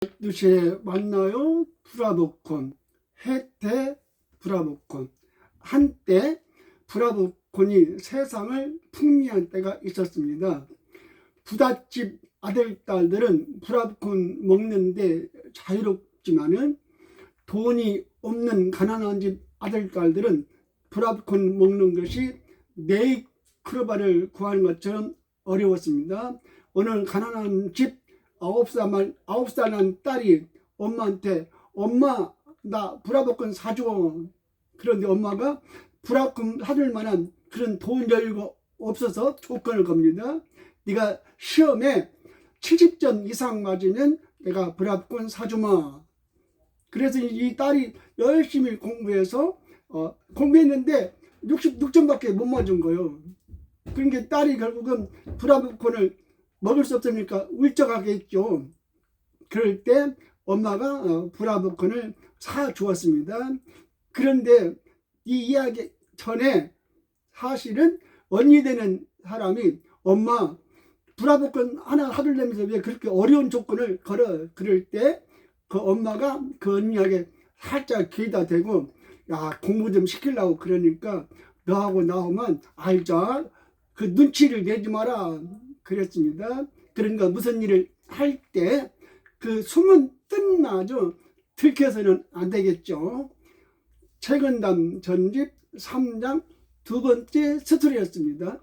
12시에 만나요 브라보콘 해태 브라보콘 한때 브라보콘이 세상을 풍미한 때가 있었습니다. 부잣집 아들 딸들은 브라보콘 먹는데 자유롭지만은 돈이 없는 가난한 집 아들 딸들은 브라보콘 먹는 것이 네이크로바를 구하는 것처럼 어려웠습니다. 어느 가난한 집 아홉 살 아홉 살 난 딸이 엄마한테 엄마 나 브라보콘 사줘 그런데 엄마가 브라보콘 사줄 만한 그런 돈 여유가 없어서 조건을 겁니다. 네가 시험에 70점 이상 맞으면 내가 브라보콘 사주마. 그래서 이 딸이 열심히 공부해서 어, 공부했는데 66점밖에 못 맞은 거예요. 그러니까 딸이 결국은 브라보콘을 먹을 수 없으니까 울적하겠죠. 그럴 때 엄마가 어, 브라보콘을 사 주었습니다. 그런데 이 이야기 전에 사실은 언니 되는 사람이 엄마 브라보콘 하나 사주려면서 왜 그렇게 어려운 조건을 걸어 그럴 때 그 엄마가 그 언니에게 살짝 귀에다 대고 야 공부 좀 시키려고 그러니까 너하고 나오면 알자 그 눈치를 내지 마라 그랬습니다. 그러니까 무슨 일을 할 때 그 숨은 뜬마저 들켜서는 안 되겠죠. 최근담 전집 3장 두 번째 스토리였습니다.